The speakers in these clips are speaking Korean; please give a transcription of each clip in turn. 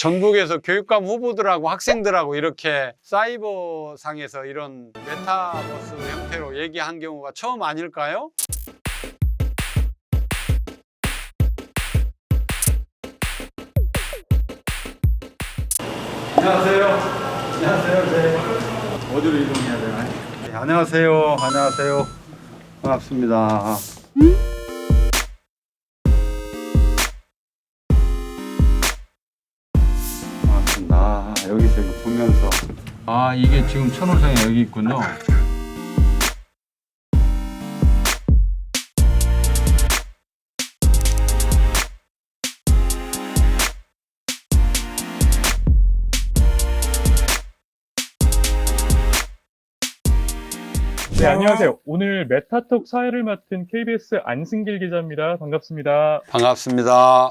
전국에서 교육감 후보들하고 학생들하고 이렇게 사이버 상에서 이런 메타버스 형태로 얘기한 경우가 처음 아닐까요? 안녕하세요. 안녕하세요. 네. 어디로 이동해야 되나요? 네, 안녕하세요. 안녕하세요. 반갑습니다. 아, 이거 보면서 아 이게 지금 천호성에 여기 있군요. 네, 안녕하세요. 오늘 메타톡 사회를 맡은 KBS 안승길 기자입니다. 반갑습니다. 반갑습니다.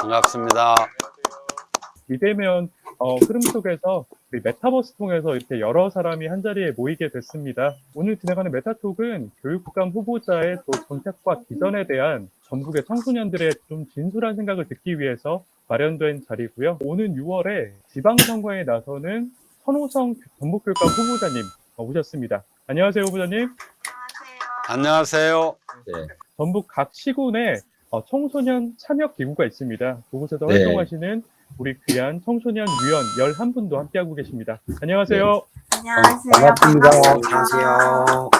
반갑습니다. 이대면 어, 흐름 속에서 우리 메타버스 통해서 이렇게 여러 사람이 한 자리에 모이게 됐습니다. 오늘 진행하는 메타톡은 교육감 후보자의 또 정책과 비전에 대한 전국의 청소년들의 좀 진솔한 생각을 듣기 위해서 마련된 자리고요. 오는 6월에 지방선거에 나서는 선호성 전북교육감 후보자님 어, 오셨습니다. 안녕하세요, 후보자님. 안녕하세요. 전북 각 시군에 어, 청소년 참여 기구가 있습니다. 그곳에서 네. 활동하시는 우리 귀한 청소년 위원 11분도 함께하고 계십니다. 안녕하세요. 안녕하세요. 반갑습니다. 안녕하세요.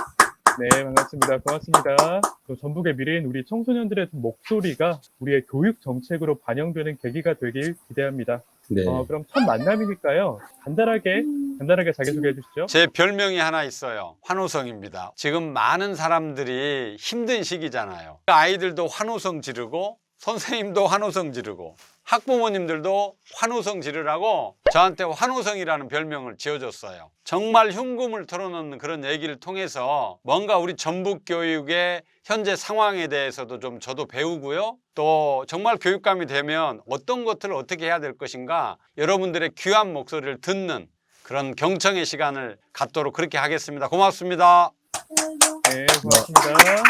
네, 반갑습니다. 고맙습니다. 또 전북의 미래인 우리 청소년들의 목소리가 우리의 교육 정책으로 반영되는 계기가 되길 기대합니다. 네. 어, 그럼 첫 만남이니까요. 간단하게, 간단하게 자기소개해 주시죠. 제 별명이 하나 있어요. 환호성입니다. 지금 많은 사람들이 힘든 시기잖아요. 아이들도 환호성 지르고 선생님도 환호성 지르고 학부모님들도 환호성 지르라고 저한테 환호성이라는 별명을 지어줬어요. 정말 흉금을 털어놓는 그런 얘기를 통해서 뭔가 우리 전북 교육의 현재 상황에 대해서도 좀 저도 배우고요. 또 정말 교육감이 되면 어떤 것들을 어떻게 해야 될 것인가 여러분들의 귀한 목소리를 듣는 그런 경청의 시간을 갖도록 그렇게 하겠습니다. 고맙습니다. 네, 고맙습니다.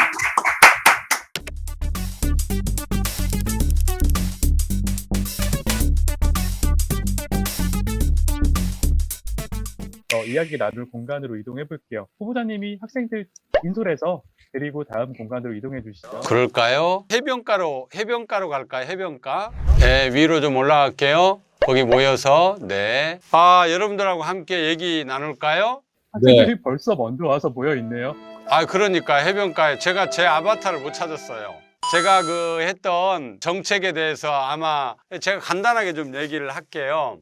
어, 이야기 나눌 공간으로 이동해 볼게요. 후보자님이 학생들 인솔해서 데리고 다음 공간으로 이동해 주시죠. 그럴까요? 해변가로 해변가로 갈까요? 해변가? 네, 위로 좀 올라갈게요. 거기 모여서 네. 아, 여러분들하고 함께 얘기 나눌까요? 학생들이 벌써 먼저 와서 모여 있네요. 아, 그러니까 해변가에 제가 제 아바타를 못 찾았어요. 제가 그 했던 정책에 대해서 아마 제가 간단하게 좀 얘기를 할게요.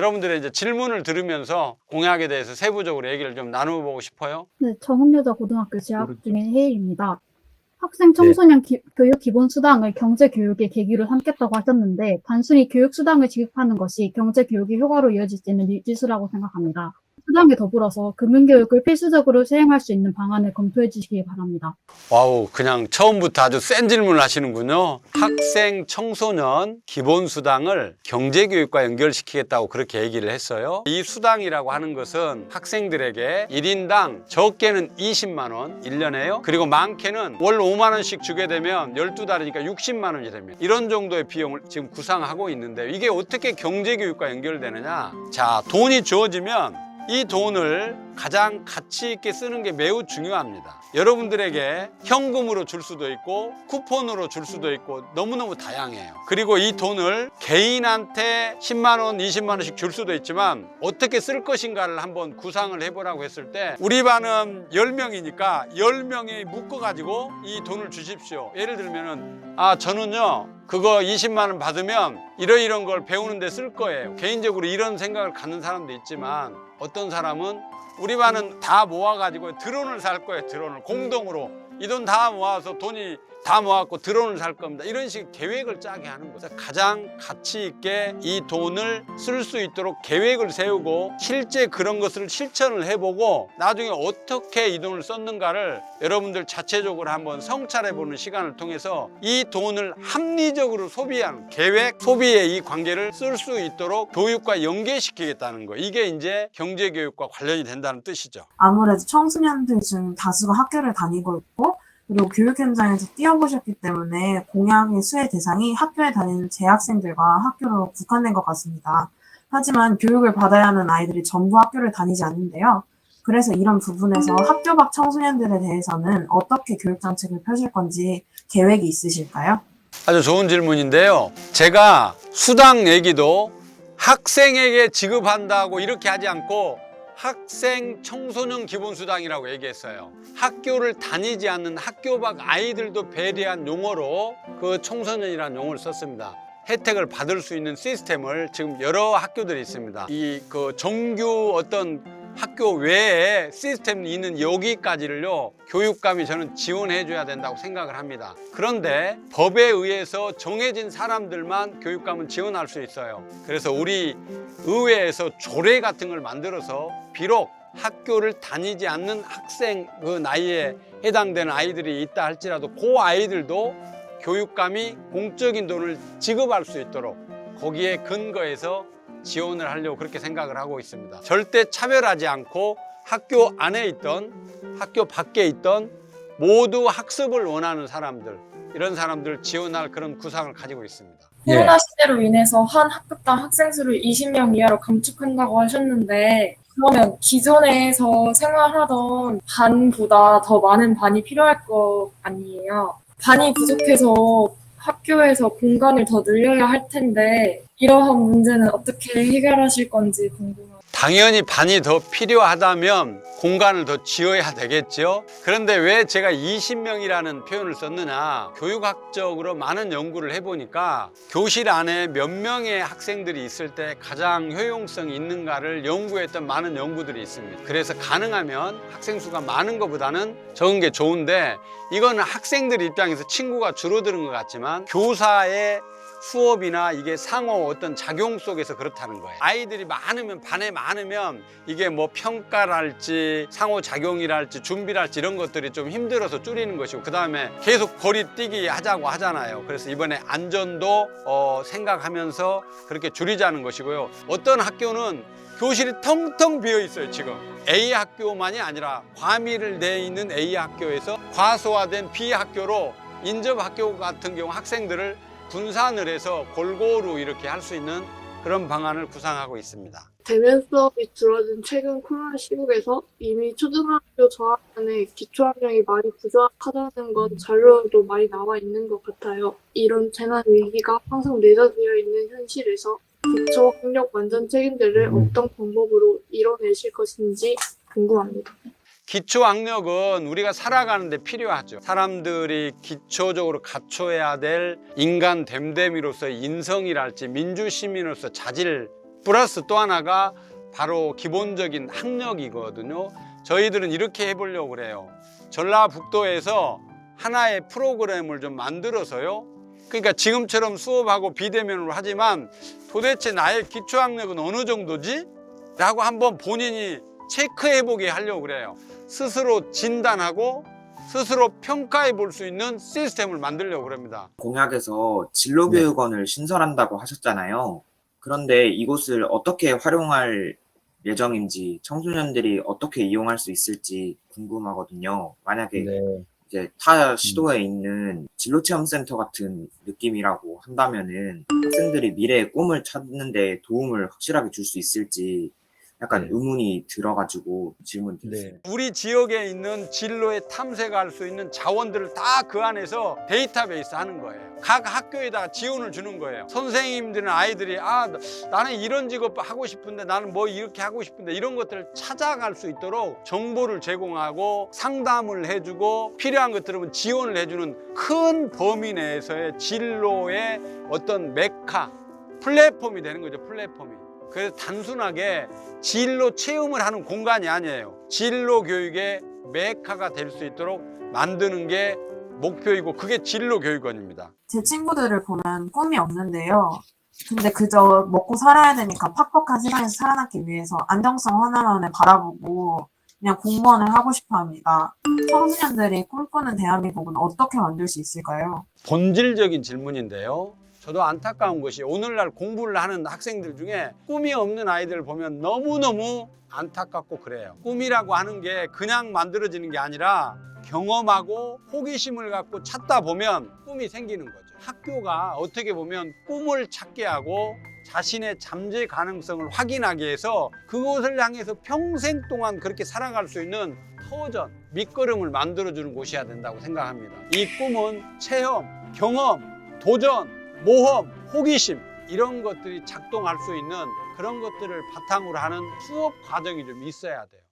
여러분들의 이제 질문을 들으면서 공약에 대해서 세부적으로 얘기를 좀 나눠보고 싶어요. 네, 정읍여자 고등학교 재학 중인 혜일입니다. 학생 청소년 기- 교육 기본 수당을 경제 교육의 계기로 삼겠다고 하셨는데 단순히 교육 수당을 지급하는 것이 경제 교육이 효과로 이어질지는 미지수라고 생각합니다. 수당에 더불어서 금융 교육을 필수적으로 시행할 수 있는 방안을 검토해 주시기 바랍니다. 와우, 그냥 처음부터 아주 센 질문을 하시는군요. 학생, 청소년 기본수당을 경제교육과 연결시키겠다고 그렇게 얘기를 했어요. 이 수당이라고 하는 것은 학생들에게 1인당 적게는 20만 원, 1년에요. 그리고 많게는 월 5만 원씩 주게 되면 12달이니까 60만 원이 됩니다. 이런 정도의 비용을 지금 구상하고 있는데 이게 어떻게 경제교육과 연결되느냐. 자, 돈이 주어지면 이 돈을 가장 가치 있게 쓰는 게 매우 중요합니다. 여러분들에게 현금으로 줄 수도 있고 쿠폰으로 줄 수도 있고 너무너무 다양해요. 그리고 이 돈을 개인한테 10만 원, 20만 원씩 줄 수도 있지만 어떻게 쓸 것인가를 한번 구상을 해보라고 했을 때 우리 반은 10명이니까 10명이 묶어 가지고 이 돈을 주십시오. 예를 들면은 아 저는요 그거 20만 원 받으면 이러 이런 걸 배우는데 쓸 거예요. 개인적으로 이런 생각을 갖는 사람도 있지만 어떤 사람은 우리 반은 다 모아가지고 드론을 살 거예요. 드론을 공동으로 이 돈 다 모아서 돈이 다 모아갖고 드론을 살 겁니다. 이런 식 계획을 짜게 하는 거죠. 가장 가치 있게 이 돈을 쓸 수 있도록 계획을 세우고 실제 그런 것을 실천을 해보고 나중에 어떻게 이 돈을 썼는가를 여러분들 자체적으로 한번 성찰해보는 시간을 통해서 이 돈을 합리적으로 소비하는 계획, 소비의 이 관계를 쓸 수 있도록 교육과 연계시키겠다는 거. 이게 이제 경제교육과 관련이 된다는 뜻이죠. 아무래도 청소년들 중 다수가 학교를 다니고 있고 그리고 교육 현장에서 뛰어보셨기 때문에 공약의 수혜 대상이 학교에 다니는 재학생들과 학교로 국한된 것 같습니다. 하지만 교육을 받아야 하는 아이들이 전부 학교를 다니지 않는데요. 그래서 이런 부분에서 학교 밖 청소년들에 대해서는 어떻게 교육 정책을 펴실 건지 계획이 있으실까요? 아주 좋은 질문인데요. 제가 수당 얘기도 학생에게 지급한다고 이렇게 하지 않고 학생 청소년 기본수당이라고 얘기했어요. 학교를 다니지 않는 학교 밖 아이들도 배려한 용어로 그 청소년이라는 용어를 썼습니다. 혜택을 받을 수 있는 시스템을 지금 여러 학교들이 있습니다. 이 그 정규 어떤 학교 외에 시스템이 있는 여기까지를요 교육감이 저는 지원해 줘야 된다고 생각을 합니다. 그런데 법에 의해서 정해진 사람들만 교육감은 지원할 수 있어요. 그래서 우리 의회에서 조례 같은 걸 만들어서 비록 학교를 다니지 않는 학생 그 나이에 해당되는 아이들이 있다 할지라도 그 아이들도 교육감이 공적인 돈을 지급할 수 있도록 거기에 근거해서 지원을 하려고 그렇게 생각을 하고 있습니다. 절대 차별하지 않고 학교 안에 있던 학교 밖에 있던 모두 학습을 원하는 사람들 이런 사람들 지원할 그런 구상을 가지고 있습니다. 코로나 시대로 인해서 한 학급당 학생 수를 20명 이하로 감축한다고 하셨는데 그러면 기존에서 생활하던 반보다 더 많은 반이 필요할 거 아니에요. 반이 부족해서 학교에서 공간을 더 늘려야 할 텐데 이러한 문제는 어떻게 해결하실 건지 궁금합니다. 당연히 반이 더 필요하다면 공간을 더 지어야 되겠죠. 그런데 왜 제가 20명이라는 표현을 썼느냐. 교육학적으로 많은 연구를 해보니까 교실 안에 몇 명의 학생들이 있을 때 가장 효용성이 있는가를 연구했던 많은 연구들이 있습니다. 그래서 가능하면 학생 수가 많은 것보다는 적은 게 좋은데 이거는 학생들 입장에서 친구가 줄어드는 것 같지만 교사의 수업이나 이게 상호 어떤 작용 속에서 그렇다는 거예요. 아이들이 많으면 반에 많으면 이게 뭐 평가랄지 상호 작용이랄지 준비랄지 이런 것들이 좀 힘들어서 줄이는 것이고 그 다음에 계속 거리 뛰기 하자고 하잖아요. 그래서 이번에 안전도 어, 생각하면서 그렇게 줄이자는 것이고요. 어떤 학교는 교실이 텅텅 비어 있어요 지금 A 학교만이 아니라 과밀을 내 있는 A 학교에서 과소화된 B 학교로 인접 학교 같은 경우 학생들을 분산을 해서 골고루 이렇게 할 수 있는 그런 방안을 구상하고 있습니다. 대면 수업이 줄어든 최근 코로나 시국에서 이미 초등학교 저학년의 기초학력이 많이 부족하다는 건 자료도 많이 나와 있는 것 같아요. 이런 재난 위기가 항상 내다되어 있는 현실에서 기초학력 완전 책임제를 어떤 방법으로 이뤄내실 것인지 궁금합니다. 기초 학력은 우리가 살아가는데 필요하죠. 사람들이 기초적으로 갖춰야 될 인간 됨됨이로서 인성이랄지 민주시민으로서 자질 플러스 또 하나가 바로 기본적인 학력이거든요. 저희들은 이렇게 해보려고 그래요. 전라북도에서 하나의 프로그램을 좀 만들어서요. 그러니까 지금처럼 수업하고 비대면으로 하지만 도대체 나의 기초 학력은 어느 정도지? 라고 한번 본인이 체크해보게 하려고 그래요. 스스로 진단하고 스스로 평가해 볼 수 있는 시스템을 만들려고 그럽니다. 공약에서 진로교육원을 신설한다고 하셨잖아요. 그런데 이곳을 어떻게 활용할 예정인지 청소년들이 어떻게 이용할 수 있을지 궁금하거든요. 만약에 이제 타 시도에 있는 진로체험센터 같은 느낌이라고 한다면은 학생들이 미래의 꿈을 찾는 데 도움을 확실하게 줄 수 있을지 약간 네. 의문이 들어가지고 질문 드렸습니다. 우리 지역에 있는 진로에 탐색할 수 있는 자원들을 다 그 안에서 데이터베이스 하는 거예요. 각 학교에다가 지원을 주는 거예요. 선생님들은 아이들이 아 나는 이런 직업 하고 싶은데 나는 뭐 이렇게 하고 싶은데 이런 것들을 찾아갈 수 있도록 정보를 제공하고 상담을 해주고 필요한 것들은 지원을 해주는 큰 범위 내에서의 진로의 어떤 메카 플랫폼이 되는 거죠. 플랫폼이. 그래서 단순하게 진로 체험을 하는 공간이 아니에요. 진로 교육의 메카가 될 수 있도록 만드는 게 목표이고 그게 진로 교육원입니다. 제 친구들을 보면 꿈이 없는데요. 근데 그저 먹고 살아야 되니까 팍팍한 세상에서 살아남기 위해서 안정성 하나만을 바라보고 그냥 공무원을 하고 싶어 합니다. 청소년들이 꿈꾸는 대한민국은 어떻게 만들 수 있을까요? 본질적인 질문인데요. 저도 안타까운 것이 오늘날 공부를 하는 학생들 중에 꿈이 없는 아이들을 보면 너무너무 안타깝고 그래요. 꿈이라고 하는 게 그냥 만들어지는 게 아니라 경험하고 호기심을 갖고 찾다 보면 꿈이 생기는 거죠. 학교가 어떻게 보면 꿈을 찾게 하고 자신의 잠재 가능성을 확인하게 해서 그곳을 향해서 평생 동안 그렇게 살아갈 수 있는 터전, 밑거름을 만들어주는 곳이어야 된다고 생각합니다. 이 꿈은 체험, 경험, 도전, 모험, 호기심 이런 것들이 작동할 수 있는 그런 것들을 바탕으로 하는 수업 과정이 좀 있어야 돼요.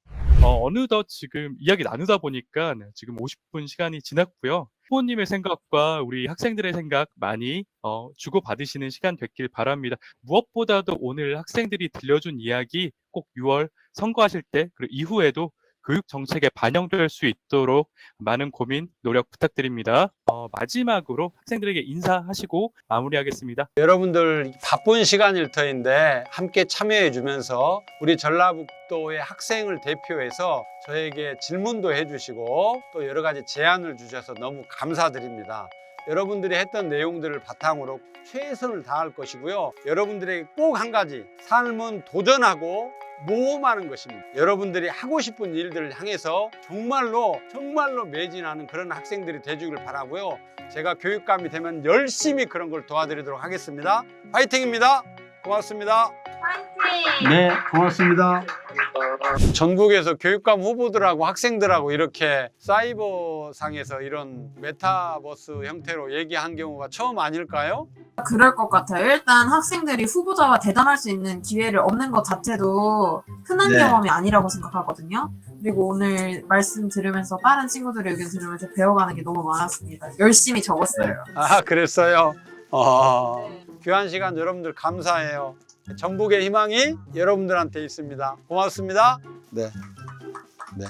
어, 어느덧 지금 이야기 나누다 보니까 지금 50분 시간이 지났고요. 부모님의 생각과 우리 학생들의 생각 많이 어, 주고받으시는 시간 됐길 바랍니다. 무엇보다도 오늘 학생들이 들려준 이야기 꼭 6월 선거하실 때 그리고 이후에도 교육 정책에 반영될 수 있도록 많은 고민 노력 부탁드립니다. 어, 마지막으로 학생들에게 인사하시고 마무리하겠습니다. 여러분들 바쁜 시간일 터인데 함께 참여해 주면서 우리 전라북도의 학생을 대표해서 저에게 질문도 해주시고 또 여러 가지 제안을 주셔서 너무 감사드립니다. 여러분들이 했던 내용들을 바탕으로 최선을 다할 것이고요. 여러분들에게 꼭 한 가지 삶은 도전하고 모험하는 것입니다. 여러분들이 하고 싶은 일들을 향해서 정말로 정말로 매진하는 그런 학생들이 되주길 바라고요. 제가 교육감이 되면 열심히 그런 걸 도와드리도록 하겠습니다. 파이팅입니다. 고맙습니다. 네, 고맙습니다. 전국에서 교육감 후보들하고 학생들하고 이렇게 사이버 상에서 이런 메타버스 형태로 얘기한 경우가 처음 아닐까요? 그럴 것 같아요. 일단 학생들이 후보자가 대담할 수 있는 기회를 얻는 것 자체도 흔한 네. 경험이 아니라고 생각하거든요. 그리고 오늘 말씀 들으면서 다른 친구들의 의견 들으면서 배워가는 게 너무 많았습니다. 열심히 적었어요. 아, 그랬어요. 어, 귀한 시간 여러분들 감사해요. 전북의 희망이 여러분들한테 있습니다. 고맙습니다. 네. 네.